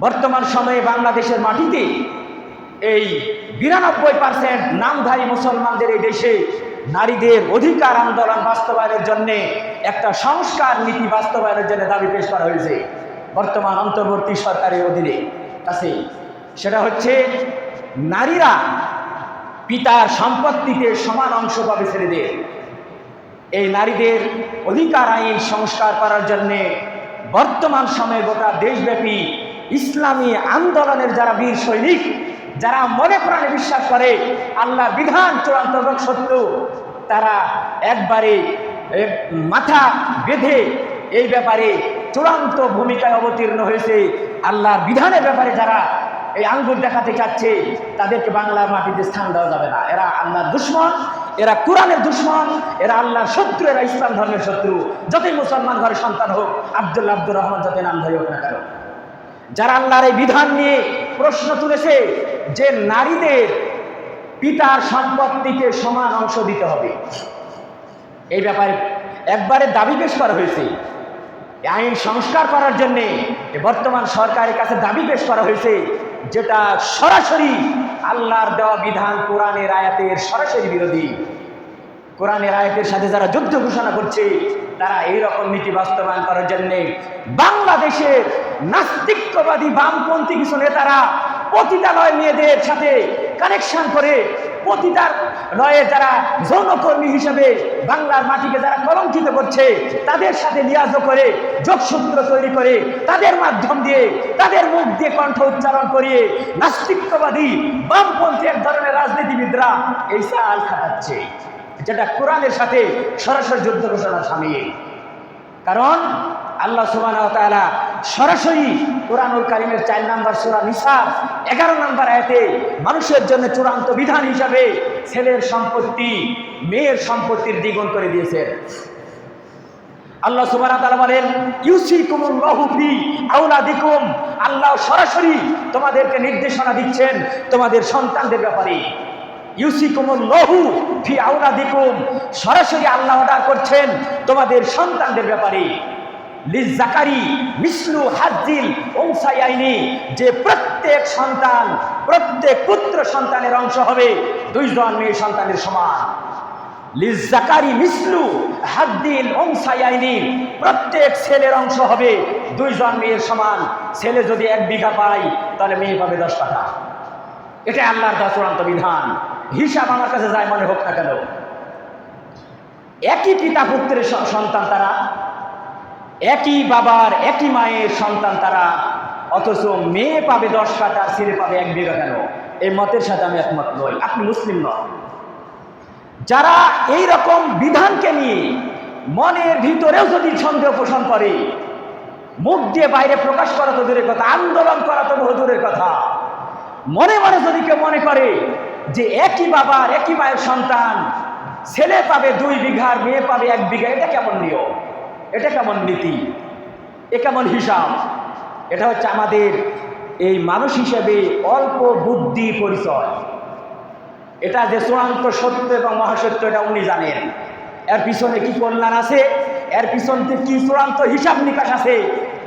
বর্তমান সময়ে বাংলাদেশের মাটিতে এই বিরানব্বই পার্সেন্ট নামধারী মুসলমানদের এই দেশে নারীদের অধিকার আন্দোলন বাস্তবায়নের জন্য একটা সংস্কার নীতি বাস্তবায়নের জন্য দাবি পেশ করা হয়েছে। বর্তমান অন্তর্বর্তী সরকারের অধীনে। কাছে সেটা হচ্ছে নারীরা পিতার সম্পত্তিতে সমান অংশ পাবে ছেলেদের। এই নারীদের অধিকার আইন সংস্কার করার জন্যে বর্তমান সময়ে গোটা দেশব্যাপী ইসলামী আন্দোলনের যারা বীর সৈনিক, যারা মনে প্রাণে বিশ্বাস করে আল্লাহ বিধান, চূড়ান্ত সত্য, তারা একবারে মাথা বেঁধে এই ব্যাপারে চূড়ান্ত ভূমিকায় অবতীর্ণ হয়েছে। আল্লাহর বিধানের ব্যাপারে যারা এই আঙ্গুর দেখাতে চাচ্ছে, তাদেরকে বাংলার মাটিতে স্থান দেওয়া যাবে না। এরা আল্লাহর দুশ্মন, এরা কোরআনের দুশ্মন, এরা আল্লাহর শত্রু, এরা ইসলাম ধর্মের শত্রু। যতই মুসলমান ঘরে সন্তান হোক, আব্দুল্লাহ আব্দুর রহমান যতই নামধারী হোক না কেন যারা আল্লাহর এই বিধান নিয়ে প্রশ্ন তুলেছে যে নারীদের পিতার সম্পত্তিকে সমান অংশ দিতে হবে। এই ব্যাপারে একবারে দাবি পেশ করা হয়েছে। আইন সংস্কার করার জন্যে বর্তমান সরকারের কাছে দাবি পেশ করা হয়েছে যেটা সরাসরি আল্লাহর দেওয়া বিধান কোরআনের আয়াতের সরাসরি বিরোধী। কোরআনের আয়াতের সাথে যারা যুদ্ধ ঘোষণা করছে, তারা এই রকম নীতি বাস্তবায়ন করার জন্য বাংলাদেশের নাস্তিক্যবাদী বামপন্থী কিছু নেতারা পতিতালয় মেয়েদের সাথে কানেকশন করে পতিতার লয়ে যারা যৌনকর্মী হিসেবে বাংলার মাটিকে যারা কলঙ্কিত করছে, তাদের সাথে লিয়াজ করে, যোগসূত্র তৈরি করে, তাদের মাধ্যম দিয়ে, তাদের মুখ দিয়ে কণ্ঠ উচ্চারণ করিয়ে নাস্তিক্যবাদী বামপন্থী এক ধরনের রাজনীতিবিদরা এই সাল খাটাচ্ছে। যেটা কোরআনের সাথে সরাসরি যুদ্ধ ঘোষণা সামিল। কারণ আল্লাহ সুবাহ সরাসরি কোরআনুল কারিমের চার নাম্বার সুরা নিসা, এগারো নাম্বার আয়াতে মানুষের জন্য চূড়ান্ত বিধান হিসাবে ছেলের সম্পত্তি, মেয়ের সম্পত্তির দ্বিগুণ করে দিয়েছেন। আল্লাহ সুবাহ তাআলা বলেন, ইউসিকুমুল্লাহু আউলা আওলাদিকুম। আল্লাহ সরাসরি তোমাদেরকে নির্দেশনা দিচ্ছেন তোমাদের সন্তানদের ব্যাপারে। ইউসিকুমুল্লাহু ফি আওলাদিকুম। সরাসরি আল্লাহ অর্ডার করছেন তোমাদের সন্তানদের ব্যাপারে। লিজাকারি মিসলু হাজিল ওংসাইয়াইনি যে প্রত্যেক সন্তান, প্রত্যেক পুত্র সন্তানের অংশ হবে, দুইজন মেয়ে সন্তানের সমান। লিজাকারি মিসলু হাদ্দিল ওংসাইয়াইনি প্রত্যেক ছেলের অংশ হবে, দুইজন মেয়ের সমান। ছেলে যদি এক বিঘা পায়, তাহলে মেয়ে পাবে দশ টাকা। এটা আল্লাহর চূড়ান্ত বিধান। হিসাব আমার কাছে যায় মনে হোক না কেন, একই পিতা পুত্রের সন্তান তারা, একই বাবার, একই মায়ের সন্তান তারা, অথচ মেয়ে পাবে দশ কাটা ছেলে পাবে এক বিঘা কেন? এই মতের সাথে আমি একমত নই, আপনি মুসলিম নন। যারা এই রকম বিধানকে নিয়ে মনের ভিতরেও যদি সন্দেহ পোষণ করে, মুখ দিয়ে বাইরে প্রকাশ করা তো দূরের কথা, আন্দোলন করা তো বহু দূরের কথা, মনে মনে যদি কেউ মনে করে যে একই বাবার, একই মায়ের সন্তান, ছেলে পাবে দুই বিঘার মেয়ে পাবে এক বিঘা, এটা কেমন নিয়ম? এটা কেমন নীতি? এ কেমন হিসাব? এটা হচ্ছে আমাদের এই মানুষ হিসেবে অল্প বুদ্ধি পরিচয়। এটা যে চূড়ান্ত সত্য এবং মহাসত্য, এটা উনি জানেন। এর পিছনে কি কল্যাণ আছে? এর পিছন থেকে কি চূড়ান্ত হিসাব নিকাশ আছে?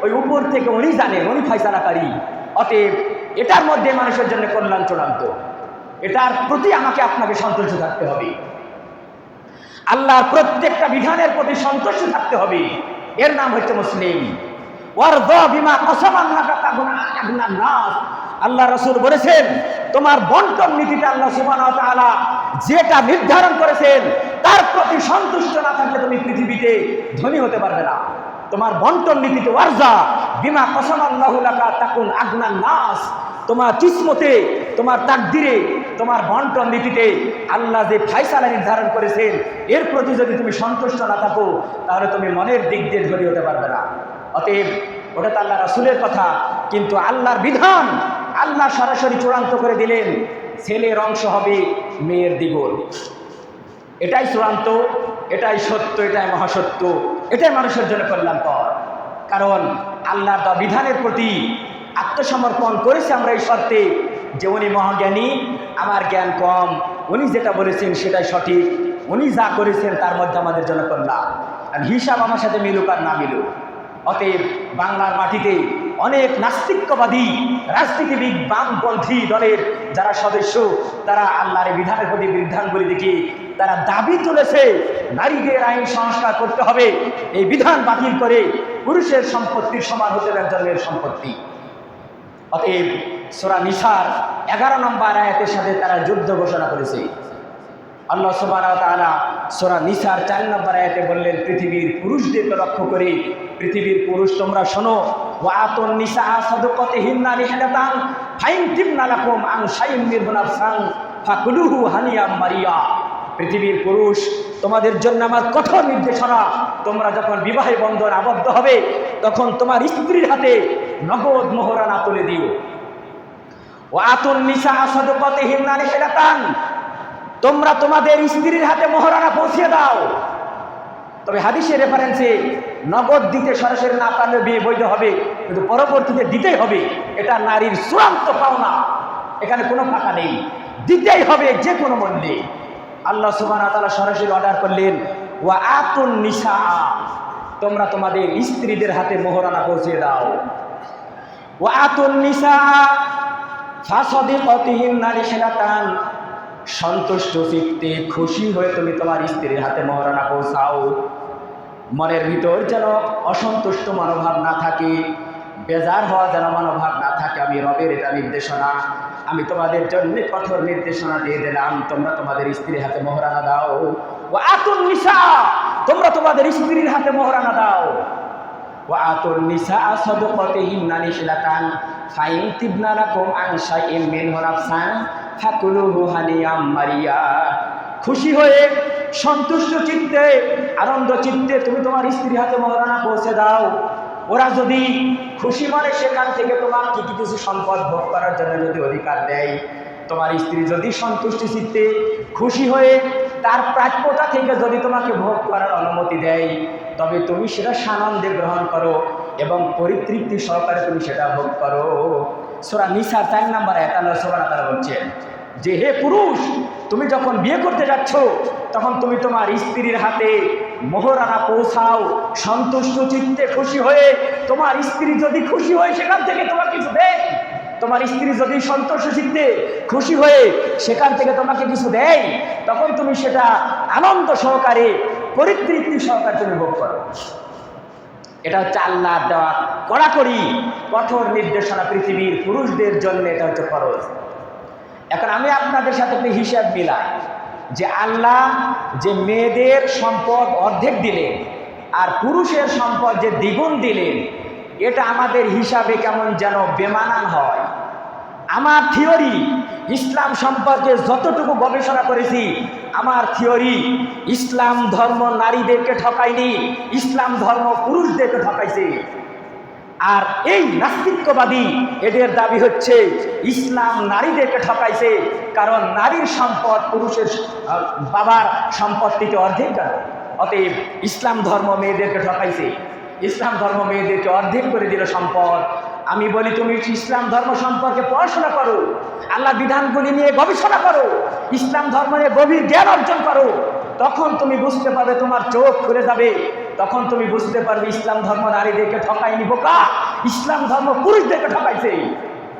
ওই উপর থেকে উনি জানেন, উনি ফাইসালাকারী অতএব এটার মধ্যে মানুষের জন্য কল্যাণ চূড়ান্ত। এটার প্রতি আমাকে আপনাকে সন্তুষ্ট থাকতে হবে। আল্লাহর প্রত্যেকটা বিধানের প্রতি সন্তুষ্ট থাকতে হবে। এর নাম হচ্ছে মুসলিম। আল্লাহ রসুল বলেছেন, তোমার বন্টন নীতিটা আল্লাহ তাআলা যেটা নির্ধারণ করেছেন, তার প্রতি সন্তুষ্ট না থাকলে তুমি পৃথিবীতে ধনী হতে পারবে না। তোমার বন্টন নীতিতে ওয়ারজা বিমা কসামাল্লাহু লাকা তাকুন আগনা নাস তোমার কিসমতে, তোমার তাকদিরে তোমার বন্টন নীতিতে আল্লাহ যে ফাইসালা নির্ধারণ করেছেন, এর প্রতি যদি তুমি সন্তুষ্ট না থাকো, তাহলে তুমি মনের দিক দিয়ে ধনী হতে পারবে না। অতএব ওটা তো আল্লাহ রাসুলের কথা, কিন্তু আল্লাহর বিধান আল্লাহ সরাসরি চূড়ান্ত করে দিলেন, ছেলের অংশ হবে মেয়ের দ্বিগুণ। এটাই চূড়ান্ত, এটাই সত্য, এটাই মহাসত্য, এটাই মানুষের জন্য কল্যাণকর। কারণ আল্লাহর বিধানের প্রতি আত্মসমর্পণ করেছে আমরা এই শর্তে, যে উনি মহাজ্ঞানী আমার জ্ঞান কম, উনি যেটা বলেছেন সেটাই সঠিক, উনি যা করেছেন তার মধ্যে আমাদের জন্য আর হিসাব আমার সাথে মিলুক আর না মিলুক। অতএব বাংলার মাটিতে অনেক নাস্তিক্যবাদী, রাজনীতিবিদ, বামপন্থী দলের যারা সদস্য, তারা আল্লাহর বিধানের প্রতি বিধানগুলি দেখে তারা দাবি তুলেছে, নারীদের আইন সংস্কার করতে হবে। এই বিধান বাতিল করে পুরুষের সম্পত্তির সমান হতে একজনের সম্পত্তি। অতএব সোরা নিসার এগারো নম্বর আয়াতের সাথে তারা যুদ্ধ ঘোষণা করেছে। আল্লাহ সুবাহ তাআলা সোরা নিসার চার নম্বর আয়াতে বললেন, পৃথিবীর পুরুষদেরকে লক্ষ্য করে। পৃথিবীর পুরুষ তোমরা শোনো ফাইন হানিয়াম মারিয়া। পৃথিবীর পুরুষ, তোমাদের জন্য আমার কঠোর নির্দেশনা, তোমরা যখন বিবাহে বন্ধন আবদ্ধ হবে, তখন তোমার স্ত্রীর হাতে নগদ মোহরানা তুলে দিও ও আতুন নিসা সাদুকাতে হিন্না নিহাদাতান তোমরা তোমাদের স্ত্রীর হাতে মোহরানা পৌঁছে দাও। তবে হাদিসের রেফারেন্সে নগদ দিতে সরাসরি না পারলে বিয়ে বৈধ হবে, কিন্তু পরবর্তীতে দিতেই হবে। এটা নারীর চূড়ান্ত পাওনা। এখানে কোনো ফাঁকা নেই। দিতেই হবে যে কোনো মূল্যে। আল্লাহ সুবান তালা সরাসরি অর্ডার করলেন ওয়া আতুন নিশা তোমরা তোমাদের স্ত্রীদের হাতে মোহরানা পৌঁছে দাও। ওয়া আতুন নিসা। ফাসদি কতিহীন নারী সেরাতান সন্তুষ্ট চিত্তে খুশি হয়ে তুমি তোমার স্ত্রীর হাতে মহারানা পৌঁছাও। মনের ভিতর যেন অসন্তুষ্ট মনোভাব না থাকে, বেজার হওয়া যেন মনোভাব না থাকে, আমি রবের এটা নির্দেশনা। আমি তোমাদের জন্য কঠোর নির্দেশনা দিয়ে দিলাম, তোমরা তোমাদের স্ত্রীর হাতে মহারানা দাও। ও আতুন নিশা তোমরা তোমাদের স্ত্রীর হাতে মহারানা দাও। ও আতুন নিশা সদকতিহিন্না নিশলাতান ফাইন তিবনা লাকুম আন শাইইন মিনহু নাফসান ফাকুলুহু হানিয়াম মারিয়া। খুশি হয়ে, সন্তুষ্ট চিত্তে, আনন্দ চিত্তে তুমি তোমার স্ত্রী হাতে মহারানা পৌঁছে দাও। ওরা যদি খুশি মনে সেখান থেকে তোমার কি কি কিছু সম্পদ ভোগ করার জন্য যদি অধিকার দেয়, তোমার স্ত্রী যদি সন্তুষ্টি চিত্তে খুশি হয়ে তার প্রাপ্যতা থেকে যদি তোমাকে ভোগ করার অনুমতি দেয়, তবে তুমি সেটা সানন্দে গ্রহণ করো। এবং পরিতৃপ্তি সহকারে তুমি সেটা ভোগ করো। সোরা নিসার চার নাম্বার একান্ন সোরা তারা বলছেন যে হে পুরুষ, তুমি যখন বিয়ে করতে যাচ্ছ, তখন তুমি তোমার স্ত্রীর হাতে মোহরানা পৌঁছাও, সন্তুষ্ট চিত্তে খুশি হয়ে। তোমার স্ত্রী যদি খুশি হয়, সেখান থেকে তোমার কিছু দেয়। তোমার স্ত্রী যদি সন্তোষ চিত্তে খুশি হয়ে সেখান থেকে তোমাকে কিছু দেয়, তখন তুমি সেটা আনন্দ সহকারে, পরিতৃপ্তি সহকারে তুমি ভোগ করো। এটা হচ্ছে আল্লাহ দেওয়া কড়াকড়ি কঠোর নির্দেশনা পৃথিবীর পুরুষদের জন্য এটা হচ্ছে খরচ এখন আমি আপনাদের সাথে একটি হিসাব মিলাই যে আল্লাহ যে মেয়েদের সম্পদ অর্ধেক দিলেন আর পুরুষের সম্পদ যে দ্বিগুণ দিলেন, এটা আমাদের হিসাবে কেমন যেন বেমানান হয়। আমার থিওরি, ইসলাম সম্পর্কে যতটুকু গবেষণা করেছি, আমার থিওরি, ইসলাম ধর্ম নারীদেরকে ঠকায়নি, ইসলাম ধর্ম পুরুষদেরকে ঠকাইছে। আর এই নাস্তিক্যবাদী, এদের দাবি হচ্ছে, ইসলাম নারীদেরকে ঠকাইছে, কারণ নারীর সম্পদ পুরুষের বাবার সম্পত্তিতে অর্ধেক কেন অতএব ইসলাম ধর্ম মেয়েদেরকে ঠকাইছে। ইসলাম ধর্ম মেয়েদেরকে অর্ধেক করে দিল সম্পদ। আমি বলি, তুমি ইসলাম ধর্ম সম্পর্কে পড়াশোনা করো। আল্লাহ বিধানগুলি নিয়ে গবেষণা করো। ইসলাম ধর্ম নিয়ে গভীর জ্ঞান অর্জন করো। তখন তুমি বুঝতে পারবে, তোমার চোখ খুলে যাবে। তখন তুমি বুঝতে পারবে, ইসলাম ধর্ম নারীদেরকে ঠকায়নি বোকা। ইসলাম ধর্ম পুরুষদেরকে ঠকাইছে।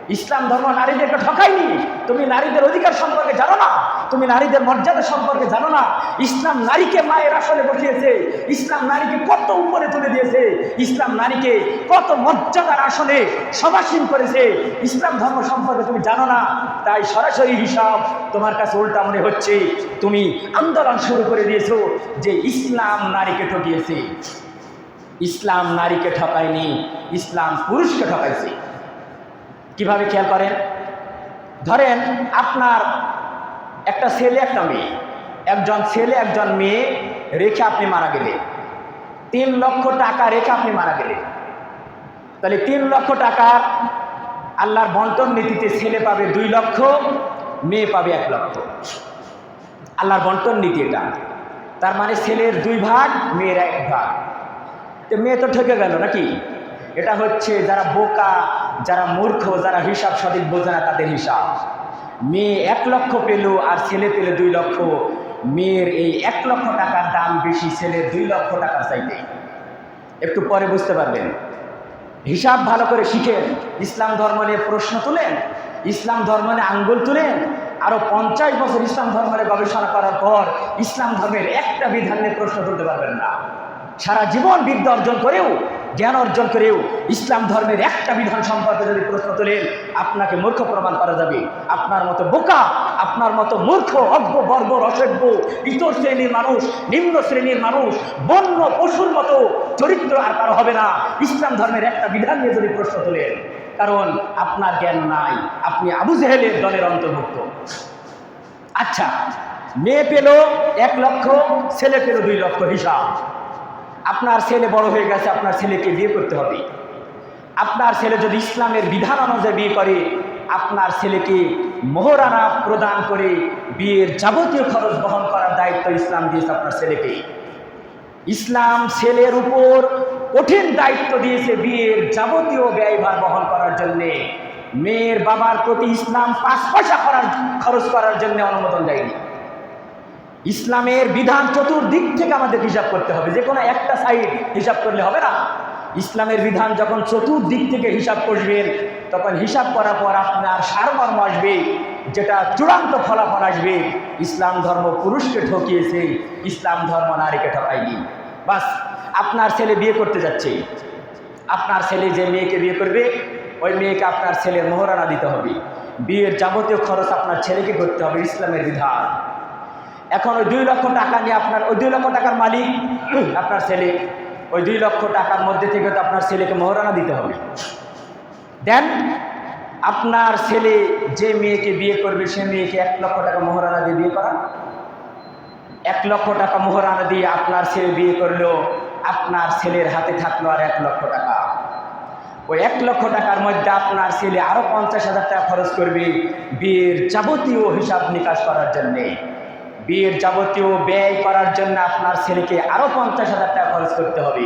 ইসলাম ধর্ম নারীদেরকে ঠকায়নি। তুমি নারীদের অধিকার সম্পর্কে জানো না। তুমি নারীদের মর্যাদা সম্পর্কে জানো না। ইসলাম নারীকে মায়ের আসলে বসিয়েছে। ইসলাম নারীকে কত উপরে তুলে দিয়েছে। ইসলাম নারীকে কত মর্যাদার আসনে সমাসীন করেছে। ইসলাম ধর্ম সম্পর্কে তুমি জানো না। তাই সরাসরি হিসাব তোমার কাছে উল্টা মনে হচ্ছে। তুমি আন্দোলন শুরু করে দিয়েছ যে ইসলাম নারীকে ঠকিয়েছে। ইসলাম নারীকে ঠকায়নি। ইসলাম পুরুষকে ঠকাইছে। কীভাবে খেয়াল করেন? ধরেন আপনার একটা ছেলে, একটা মেয়ে। একজন ছেলে, একজন মেয়ে রেখে আপনি মারা গেলে তিন লক্ষ টাকা রেখে আপনি মারা গেলে তাহলে তিন লক্ষ টাকার আল্লাহর বন্টন নীতিতে ছেলে পাবে দুই লক্ষ, মেয়ে পাবে এক লক্ষ। আল্লাহর বন্টন নীতি এটা। তার মানে ছেলের দুই ভাগ, মেয়ের এক ভাগ। তো মেয়ে তো ঠকে গেল নাকি? এটা হচ্ছে যারা বোকা, যারা মূর্খ, যারা হিসাব সঠিক বোঝে না, তাদের হিসাব। মেয়ে এক লক্ষ পেল আর ছেলে পেল দুই লক্ষ। মেয়ের এই এক লক্ষ টাকার দাম বেশি, ছেলে দুই লক্ষ টাকার চাইতে। একটু পরে বুঝতে পারবেন। হিসাব ভালো করে শিখেন। ইসলাম ধর্ম নিয়ে প্রশ্ন তুলেন। ইসলাম ধর্ম নিয়ে আঙ্গুল তুলেন। আরও পঞ্চাশ বছর ইসলাম ধর্ম নিয়ে গবেষণা করার পর ইসলাম ধর্মের একটা বিধান নিয়ে প্রশ্ন তুলতে পারবেন না। সারা জীবন বিদ্যা অর্জন করেও জ্ঞান অর্জন করেও ইসলাম ধর্মের একটা বিধান সম্পর্কে যদি প্রশ্ন তোলেন আপনাকে মূর্খ প্রমাণ করা যাবে। আপনার মতো বোকা, আপনার মতো মূর্খ, অজ্ঞ, বর্গ, অসভ্য, ইতর শ্রেণির মানুষ, নিম্ন শ্রেণির মানুষ, বন্য পশুর মতো চরিত্র আর কারও হবে না। ইসলাম ধর্মের একটা বিধান নিয়ে যদি প্রশ্ন তোলেন কারণ আপনার জ্ঞান নাই। আপনি আবু জেহেলের দলের অন্তর্ভুক্ত। আচ্ছা মেয়ে পেল এক লক্ষ, ছেলে পেল দুই লক্ষ হিসাব। আপনার ছেলে বড় হয়ে গেছে, আপনার ছেলেকে বিয়ে করতে হবে। আপনার ছেলে যদি ইসলামের বিধান অনুযায়ী বিয়ে করে, আপনার ছেলেকে মোহরানা প্রদান করে বিয়ের যাবতীয় খরচ বহন করার দায়িত্ব ইসলাম দিয়েছে আপনার ছেলেকে। ইসলাম ছেলের উপর কঠিন দায়িত্ব দিয়েছে বিয়ের যাবতীয় ব্যয়ভার বহন করার জন্যে। মেয়ের বাবার প্রতি ইসলাম পাঁচ পয়সা করার খরচ করার জন্য অনুমোদন দেয়নি। ইসলামের বিধান চতুর্দিক থেকে আমাদের হিসাব করতে হবে। যে কোনো একটা সাইড হিসাব করলে হবে না। ইসলামের বিধান যখন চতুর্দিক থেকে হিসাব করবেন, তখন হিসাব করার পর আপনার সারমর্ম আসবে, যেটা চূড়ান্ত ফলাফল আসবে। ইসলাম ধর্ম পুরুষকে ঠকিয়েছে, ইসলাম ধর্ম নারীকে ঠকায়নি। বাস, আপনার ছেলে বিয়ে করতে যাচ্ছে। আপনার ছেলে যে মেয়েকে বিয়ে করবে, ওই মেয়েকে আপনার ছেলের মোহরানা দিতে হবে। বিয়ের যাবতীয় খরচ আপনার ছেলেকে করতে হবে ইসলামের বিধান। এখন ওই দুই লক্ষ টাকা নিয়ে আপনার ওই দুই লক্ষ টাকার মালিক, আপনার ছেলে। ওই দুই লক্ষ টাকার মধ্যে থেকে তো আপনার ছেলেকে মোহরানা দিতে হবে। দেন, আপনার ছেলে যে মেয়েকে বিয়ে করবে, সে মেয়েকে এক লক্ষ টাকা মোহরানা দিয়ে বিয়ে করা এক লক্ষ টাকা মোহরানা দিয়ে আপনার ছেলে বিয়ে করল আপনার ছেলের হাতে থাকল আর এক লক্ষ টাকা। ওই এক লক্ষ টাকার মধ্যে আপনার ছেলে আরও পঞ্চাশ হাজার টাকা খরচ করবে বিয়ের যাবতীয় হিসাব নিকাশ করার জন্যে। বিয়ের যাবতীয় ব্যয় করার জন্য আপনার ছেলেকে আরও পঞ্চাশ হাজার টাকা খরচ করতে হবে।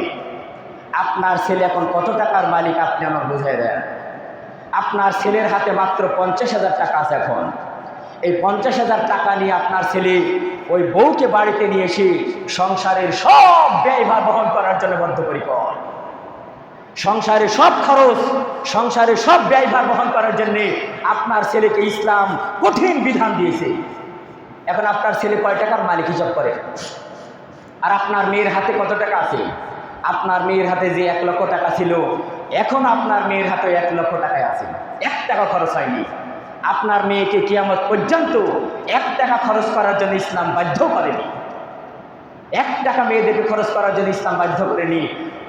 আপনার ছেলে এখন কত টাকার মালিক আপনি আমার বুঝাই দেন? আপনার ছেলের হাতে মাত্র পঞ্চাশ হাজার টাকা আছে এখন। এই পঞ্চাশ হাজার টাকা নিয়ে আপনার ছেলে ওই বউকে বাড়িতে নিয়ে এসে সংসারের সব ব্যয়ভার বহন করার জন্য বদ্ধপরিকর। সংসারে সব খরচ সংসারে সব ব্যয়ভার বহন করার জন্যে আপনার ছেলেকে ইসলাম কঠিন বিধান দিয়েছে। এখন আপনার ছেলে কয় টাকার মালিক হিসাব করে? আর আপনার মেয়ের হাতে কত টাকা আছে? আপনার মেয়ের হাতে যে এক লক্ষ টাকা ছিল, এখন আপনার মেয়ের হাতে এক লক্ষ টাকায় আছে। এক টাকা খরচ হয়নি। আপনার মেয়েকে কিয়ামত পর্যন্ত এক টাকা খরচ করার জন্য ইসলাম বাধ্য করেনি। এক টাকা মেয়েদেরকে খরচ করার জন্য ইসলাম বাধ্য করেনি।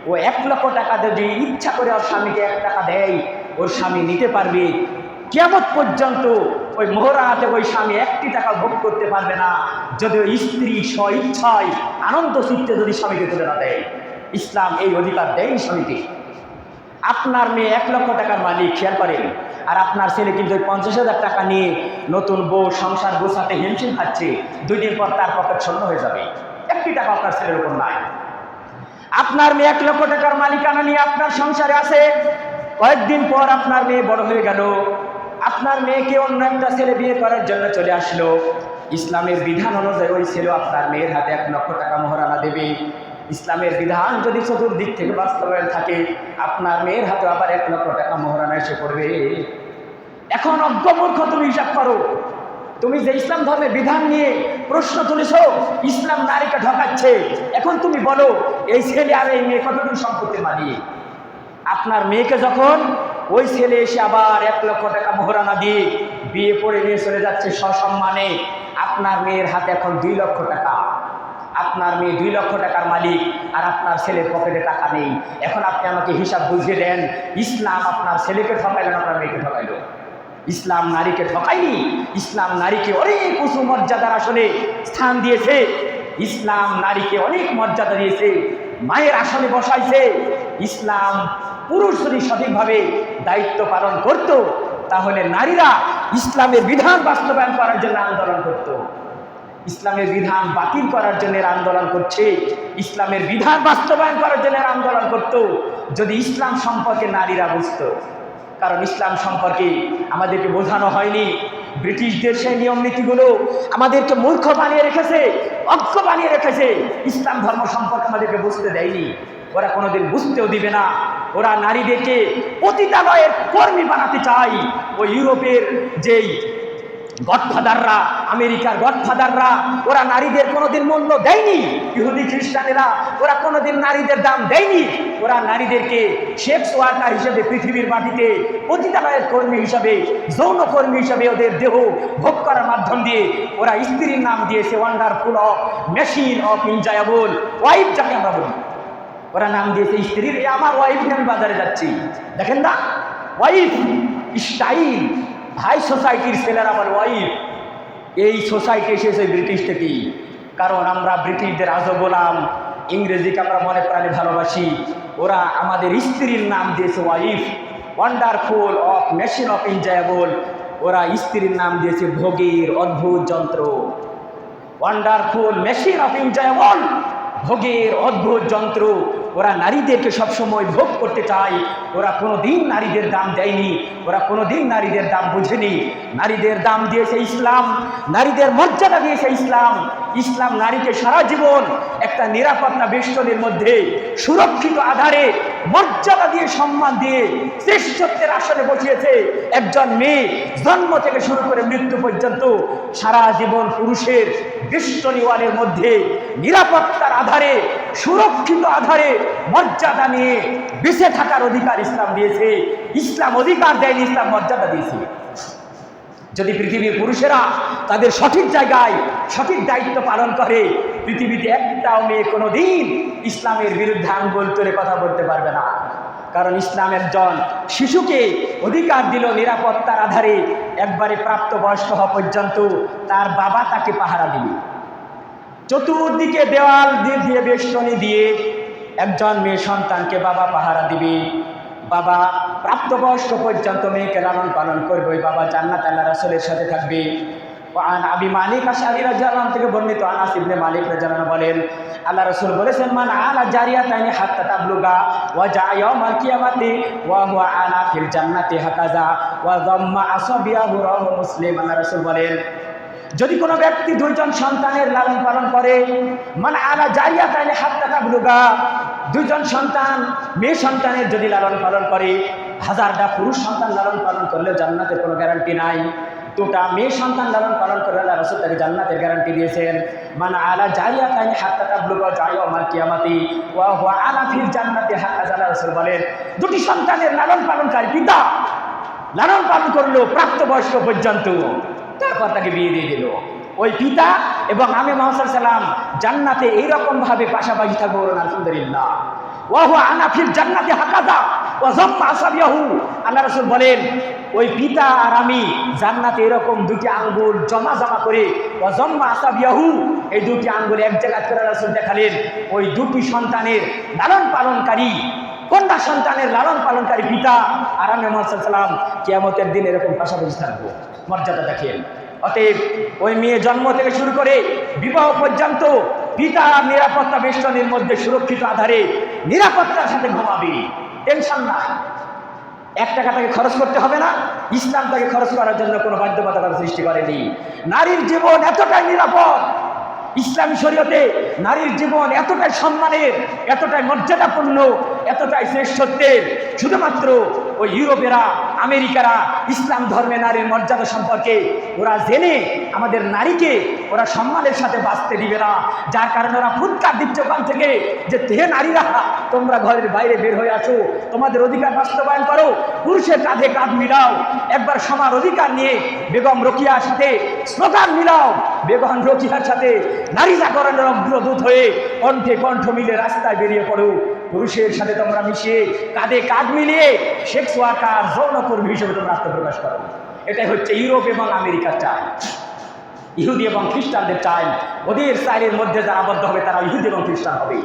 ও এক লক্ষ টাকা যদি ইচ্ছা করে ওর স্বামীকে এক টাকা দেয়, ওর স্বামী নিতে পারবে। কেমন পর্যন্ত ওই মোহরাতে ওই স্বামী একটি টাকা ভোগ করতে পারবে না। যদি ওই স্ত্রী স্ব ইচ্ছায় আনন্দ চিত্তে যদি স্বামীকে তুলে না দেয়, ইসলাম এই অধিকার দেয় স্বামীকে। আপনার মেয়ে এক লক্ষ টাকার মালিক, খেয়াল করেন। আর আপনার ছেলে কিন্তু ওই পঞ্চাশ হাজার টাকা নিয়ে নতুন বউ, সংসার গোছাতে হিমশিম খাচ্ছে, দুই দিন পর তার পকেট শূন্য হয়ে যাবে। একটি টাকা আপনার ছেলের উপর নাই। আপনার মেয়ে এক লক্ষ টাকার মালিকানা নিয়ে আপনার সংসারে আছে। কয়েকদিন পর আপনার মেয়ে বড় হয়ে গেল। আপনার মেয়েকে অন্য একটা ছেলে বিয়ে করার জন্য চলে আসলো। ইসলামের বিধান অনুযায়ী ওই ছেলে আপনার মেয়ের হাতে এক লক্ষ টাকা মোহরানা দেবে। ইসলামের বিধান যদি চতুর্দিক থেকে বাস্তবায়ন থাকে, আপনার মেয়ের হাতে আবার এক লক্ষ টাকা মোহরানা এসে পড়বে। এখন অজ্ঞমূর্খ তুমি হিসাব করো। তুমি যে ইসলাম ধর্মের বিধান নিয়ে প্রশ্ন তুলেছ, ইসলাম নারীকে ঠকাচ্ছে। এখন তুমি বলো, এই ছেলে আর এই মেয়ে কতদিন সম্পত্তি মানিয়ে আপনার মেয়েকে যখন ওই ছেলে এসে আবার এক লক্ষ টাকা মোহরানা দিয়ে বিয়ে পড়ে নিয়ে চলে যাচ্ছে সসম্মানে। আপনার মেয়ের হাতে এখন দুই লক্ষ টাকা। আপনার মেয়ে দুই লক্ষ টাকার মালিক আর আপনার ছেলের পকেটে টাকা নেই। এখন আপনি আমাকে হিসাব বুঝিয়ে দেন, ইসলাম আপনার ছেলেকে ঠকাইলেন আপনার মেয়েকে ঠকাইলো? ইসলাম নারীকে ঠকায়নি? ইসলাম নারীকে অনেক উঁচু মর্যাদার আসনে স্থান দিয়েছে। ইসলাম নারীকে অনেক মর্যাদা দিয়েছে। মায়ের আসনে বসাইছে। ইসলাম পুরুষ যদি সঠিকভাবে দায়িত্ব পালন করত, তাহলে নারীরা ইসলামের বিধান বাস্তবায়ন করার জন্য আন্দোলন করত। ইসলামের বিধান বাতিল করার জন্য আন্দোলন করছে, ইসলামের বিধান বাস্তবায়ন করার জন্য আন্দোলন করত, যদি ইসলাম সম্পর্কে নারীরা বুঝতো। কারণ ইসলাম সম্পর্কে আমাদেরকে বোঝানো হয়নি। ব্রিটিশদের সেই নিয়ম নীতিগুলো আমাদেরকে মূর্খ বানিয়ে রেখেছে, অজ্ঞ বানিয়ে রেখেছে। ইসলাম ধর্ম সম্পর্কে আমাদেরকে বুঝতে দেয়নি। ওরা কোনোদিন বুঝতেও দিবে না। ওরা নারীদেরকে পতিতালয়ের কর্মী বানাতে চায়। ওই ইউরোপের যেই গডফাদাররা, আমেরিকার গডফাদাররা, ওরা নারীদের কোনোদিন মূল্য দেয়নি। ইহুদি খ্রিস্টানেরা, ওরা কোনোদিন নারীদের দাম দেয়নি। ওরা নারীদেরকে সেক্স ওয়ার্কার হিসেবে পৃথিবীর মাটিতে পতিতালয়ের কর্মী হিসাবে, যৌন কর্মী হিসাবে ওদের দেহ ভোগ করার মাধ্যম দিয়ে ওরা স্ত্রীর নাম দিয়েছে wonderful of machine of enjoyable wife যাকে আমরা বলি। ওরা নাম দিয়েছে স্ত্রীর। এ আমার ওয়াইফকে আমি বাজারে যাচ্ছি। দেখেন না? ওয়াইফ স্টাইল ভাই সোসাইটির ছেলের আমার ওয়াইফ এই সোসাইটি এসেছে ব্রিটিশ থেকেই কারণ আমরা ব্রিটিশদের আজও গোলাম ইংরেজিকে আমরা মনে প্রাণে ভালোবাসি। ওরা আমাদের স্ত্রীর নাম দিয়েছে wife wonderful of machine of enjoyable ওরা স্ত্রীর নাম দিয়েছে ভোগের অদ্ভুত যন্ত্র। ওয়ান্ডারফুল মেশিন অফ এনজয়েবল ভোগের অদ্ভুত যন্ত্র। ওরা নারীদেরকে সবসময় ভোগ করতে চায়। ওরা কোনো দিন নারীদের দাম দেয়নি। ওরা কোনো দিন নারীদের দাম বুঝেনি। নারীদের দাম দিয়েছে ইসলাম। নারীদের মর্যাদা দিয়েছে ইসলাম। ইসলাম নারীকে সারা জীবন একটা নিরাপত্তা বেষ্টনের মধ্যে সুরক্ষিত আধারে মর্যাদা দিয়ে সম্মান দিয়ে শ্রেষ্ঠত্বের আসনে বসিয়েছে একজন মেয়ে, জন্ম থেকে শুরু করে মৃত্যু পর্যন্ত সারা জীবন পুরুষের বিশ্ব ওয়ালের মধ্যে, নিরাপত্তার আধারে, সুরক্ষিত আধারে মর্যাদা নিয়ে বেঁচে থাকার অধিকার ইসলাম দিয়েছে। ইসলাম অধিকার দেয়নি, ইসলাম মর্যাদা দিয়েছে। যদি পৃথিবীর পুরুষেরা তাদের সঠিক জায়গায় সঠিক দায়িত্ব পালন করে, পৃথিবীতে একটাও মেয়ে কোনো দিন ইসলামের বিরুদ্ধে আঙ্গুল তুলে কথা বলতে পারবে না। কারণ ইসলাম একজন শিশুকে অধিকার দিল নিরাপত্তার আধারে একবারে প্রাপ্তবয়স্ক হওয়া পর্যন্ত তার বাবা তাকে পাহারা দিবে চতুর্দিকে দেওয়াল দিয়ে দিয়ে বেষ্টনী দিয়ে একজন মেয়ে সন্তানকে বাবা পাহারা দিবে। বাবা, প্রাপ্তবয়স্ক পর্যন্ত মেয়েকে লালন পালন করবে। বাবা জান্নাত আল্লাহ রাসুলের সাথে থাকবে। আন আবি মালিক আশারি রাজালাম থেকে বর্ণিত আনাস ইবনে মালিক রাজালান বলেন, আল্লাহ রসুল বলেছেন, মান আলা জারিয়া তাইনি হাত্তা তাবলুগা ওয়া জা ইয়াউমাল কিয়ামাতি ওয়া হুয়া আলা ফিল জান্নাতি হাকাজা ওয়া যাম্মা আসাবিয়াহু রাহু মুসলিম। আল্লাহ রাসূল বলেন, যদি কোনো ব্যক্তি দুইজন সন্তানের লালন পালন করে মানে আলা জারিয়া তাইলে হাত টাকা দুইজন সন্তান, মেয়ে সন্তানের যদি লালন পালন করে, হাজারটা পুরুষ সন্তান লালন পালন করলেও জান্নাতের কোনো গ্যারান্টি নাই। দুটা মেয়ে সন্তান লালন পালন করলে আল্লাহ রসুল তাকে জান্নাতের গ্যারান্টি দিয়েছেন। মানে আলা জারিয়া তাই হাত টাকা বুলুগা যায় আমার কিয়ামাতি আলা ফির জান্নাতে হাত আল্লাহ রসুল বলেন, দুটি সন্তানের লালন পালনকারী পিতা লালন পালন করল প্রাপ্তবয়স্ক পর্যন্ত, তারপর তাকে বিয়ে দিয়ে দিল। ওই পিতা এবং আমি মহাসাল সালাম জান্নাতে এইরকম ভাবে পাশাপাশি থাকব বলুন, আলহামদুলিল্লাহ। ওয়াহু আনাফির জান্নাতে হাকাদা ও জম্মা আসাবিয়াহু। আল্লাহ রসুল বলেন, ওই পিতা আর আমি জান্নাতে এরকম দুটি আঙ্গুল জমা জমা করে ও জম্মা আসাবিয়াহু এই দুটি আঙ্গুল এক জায়গায় করে রসুল দেখালেন, ওই দুটি সন্তানের লালন পালনকারী, কন্যা সন্তানের লালন পালনকারী পিতা আর আমি মোহাম্মদ সাল্লাম কিয়ামতের দিন এরকম পাশাপাশি থাকব। মর্যাদা দেখেন। অতএব ওই মেয়ে জন্ম থেকে শুরু করে বিবাহ পর্যন্ত পিতা নিরাপত্তা বেষ্টনের মধ্যে সুরক্ষিত আধারে নিরাপত্তার সাথে ঘুমাবে। টেনশন নাই এক টাকা তাকে খরচ করতে হবে না, ইসলাম তাকে খরচ করার জন্য কোনো বাধ্যবাধকতা সৃষ্টি করেনি। নারীর জীবন এতটাই নিরাপদ, ইসলামী শরীয়তে নারীর জীবন এতটাই সম্মানের, এতটাই মর্যাদাপূর্ণ, এতটাই শ্রেষ্ঠত্বের, শুধুমাত্র ওই ইউরোপেরা, আমেরিকারা ইসলাম ধর্মে নারীর মর্যাদা সম্পর্কে ওরা জেনে আমাদের নারীকে ওরা সম্মানের সাথে বাঁচতে দিবে না। যার কারণে ওরা ফুৎকার দিচ্ছে ওখান থেকে যে, হে নারীরা, তোমরা ঘরের বাইরে বের হয়ে আসো। তোমাদের অধিকার বাস্তবায়ন করো। পুরুষের কাঁধে কাঁধ মিলাও। একবার সমান অধিকার নিয়ে বেগম রকিয়ার সাথে স্লোগান মিলাও। বেগম রকিয়ার সাথে নারী জাগরণের অগ্রদূত হয়ে কণ্ঠে কণ্ঠ মিলে রাস্তায় বেরিয়ে পড়ো। পুরুষের সাথে তোমরা মিশিয়ে কাঁধে কাঁধ মিলিয়ে সেক্স ওয়ার্কার যৌনকর্মী হিসেবে তোমরা আত্মপ্রকাশ করো। এটাই হচ্ছে ইউরোপ এবং আমেরিকার চাই ইহুদি এবং খ্রিস্টানদের চাই ওদের চাইলের মধ্যে যারা আবদ্ধ হবে তারা ইহুদি এবং খ্রিস্টান হবে।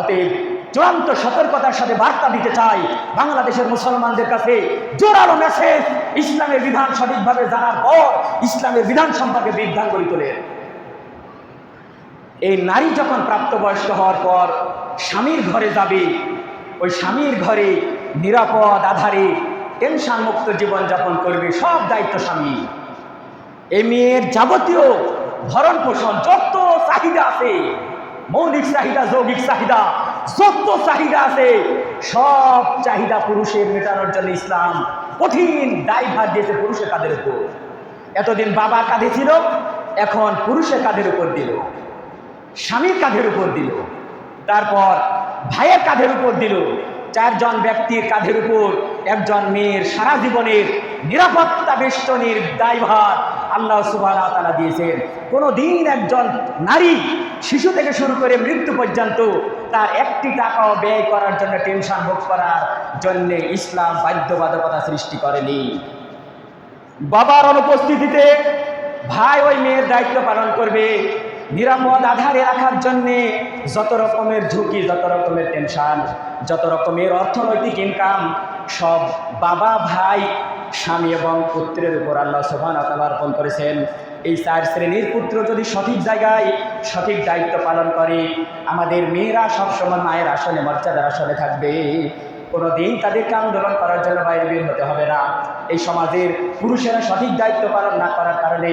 অতএব চূড়ান্ত সতর্কতার সাথে বার্তা দিতে চাই বাংলাদেশের মুসলমানদের কাছে। জোরালো মেসেজ ইসলামের বিধান সঠিকভাবে জানার পর ইসলামের বিধান সম্পর্কে বিধান করে তোলে এই নারী যখন প্রাপ্তবয়স্ক হওয়ার পর স্বামীর ঘরে যাবে, ওই স্বামীর ঘরে নিরাপদ, আধারে টেনশন মুক্ত জীবনযাপন করবে, সব দায়িত্ব স্বামী। এই মেয়ের যাবতীয় ভরণ পোষণ, যত চাহিদা আছে, মৌলিক চাহিদা, যৌগিক চাহিদা, যত চাহিদা আছে, সব চাহিদা পুরুষের মেটানোর জন্য ইসলাম কঠিন দায়ভার দিয়েছে পুরুষের কাদের উপর। এতদিন বাবা কাঁধে ছিল, এখন পুরুষের কাঁধের উপর দিল, স্বামীর কাঁধের উপর দিল। তারপর ভাইয়ের কাঁধের উপর দিল। চারজন ব্যক্তির কাঁধের উপর একজন মেয়ের সারা জীবনের নিরাপত্তা বেষ্টনীর দায়ভার আল্লাহ সুবাহ তালা দিয়েছেন। কোনো দিন একজন নারী শিশু থেকে শুরু করে মৃত্যু পর্যন্ত তার একটি টাকাও ব্যয় করার জন্য টেনশন ভোগ করার জন্য ইসলাম বাধ্যবাধকতা সৃষ্টি করেনি। বাবার অনুপস্থিতিতে ভাই ওই মেয়ের দায়িত্ব পালন করবে। নিরাপদ আধারে রাখার জন্যে যত রকমের ঝুঁকি, যত রকমের টেনশন যত রকমের অর্থনৈতিক ইনকাম সব বাবা, ভাই, স্বামী এবং পুত্রের উপর আল্লাহ সোহান অর্পণ করেছেন। এই চার শ্রেণির পুত্র যদি সঠিক জায়গায় সঠিক দায়িত্ব পালন করে, আমাদের মেয়েরা সবসময় মায়ের আসনে, মর্যাদার আসনে থাকবে। কোনো দিন তাদেরকে আন্দোলন করার জন্য বাইরে বের হতে হবে না। এই সমাজের পুরুষেরা সঠিক দায়িত্ব পালন না করার কারণে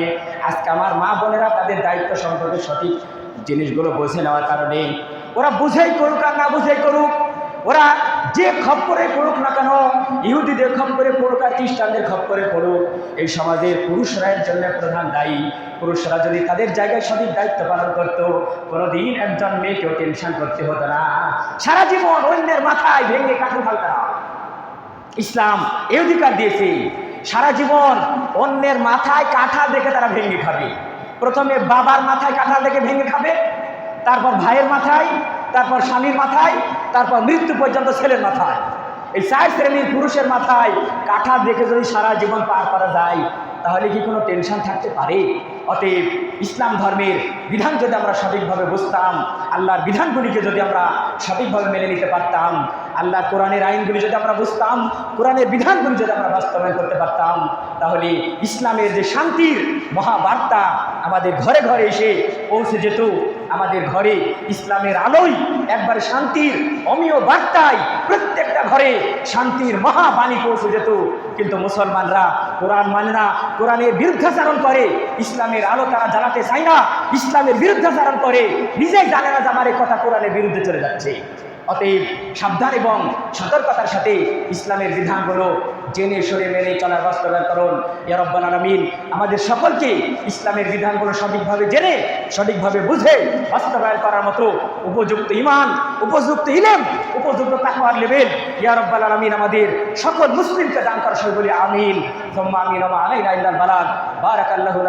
আজকে আমার মা বোনেরা তাদের দায়িত্ব সম্পর্কে সঠিক জিনিসগুলো বুঝে নেওয়ার কারণে ওরা বুঝেই করুক আর না বুঝেই করুক, ওরা যে খপ্পরে পড়ুক না কেন, ইহুদিদের খপ্পরে পড়ুক আর খ্রিস্টানদের খপ্পরে পড়ুক, এই সমাজের পুরুষরা এর জন্য প্রধান দায়ী। পুরুষরা যদি তাদের জায়গায় সঠিক দায়িত্ব পালন করত, কোনোদিন একজন মেয়েকেও টেনশন করতে হতো না। সারা জীবন অন্যের মাথায় ভেঙে কাঠু ফেলতে ইসলাম এই অধিকার দিয়েছে। সারা জীবন অন্যের মাথায় কাঁঠাল দেখে তারা ভেঙে খাবে। প্রথমে বাবার মাথায় কাঁঠাল দেখে ভেঙে খাবে, তারপর ভাইয়ের মাথায়, তারপর স্বামীর মাথায়, তারপর মৃত্যু পর্যন্ত ছেলের মাথায়। এই চার শ্রেণির পুরুষের মাথায় কাঁঠাল দেখে যদি সারা জীবন পার করা যায়, তাহলে কি কোনো টেনশন থাকতে পারে? অতএব ইসলাম ধর্মের বিধান যদি আমরা সঠিকভাবে বুঝতাম, আল্লাহর বিধানগুলিকে যদি আমরা সঠিকভাবে মেনে নিতে পারতাম আল্লাহর কোরআনের আইনগুলি যদি আমরা বুঝতাম, কোরআনের বিধানগুলি যদি আমরা বাস্তবায়ন করতে পারতাম, তাহলে ইসলামের যে শান্তির মহাবার্তা আমাদের ঘরে ঘরে এসে পৌঁছে যেত। আমাদের ঘরে ইসলামের আলোয় একবার শান্তির অমীয় বার্তায় প্রত্যেকটা ঘরে শান্তির মহাবাণী পৌঁছে যেত। কিন্তু মুসলমানরা কোরআন মানে না, কোরআনের বিরুদ্ধাচারণ করে, ইসলামের আলো তারা জ্বালাতে চায় না, ইসলামের বিরুদ্ধাচারণ করে, নিজেই জানে না যে আমার এই কথা কোরআনের বিরুদ্ধে চলে যাচ্ছে। অতএব সাবধান এবং সতর্কতার সাথে ইসলামের বিধানগুলো জেনে সরে মেনে চলার বাস্তবায়ন করুন। ইয়ারব্বান আলমিন আমাদের সকলকে ইসলামের বিধানগুলো সঠিকভাবে জেনে, সঠিকভাবে বুঝে, বাস্তবায়ন করার মতো উপযুক্ত ইমান উপযুক্ত ইলেম, উপযুক্ত তাকওয়ার লেভেল ইয়ারব্বাল আলমিন আমাদের সকল মুসলিমকে দান করা সই বলি আমিন। আমিন আমা ইল্লাল বালাগ। বারাকাল্লাহু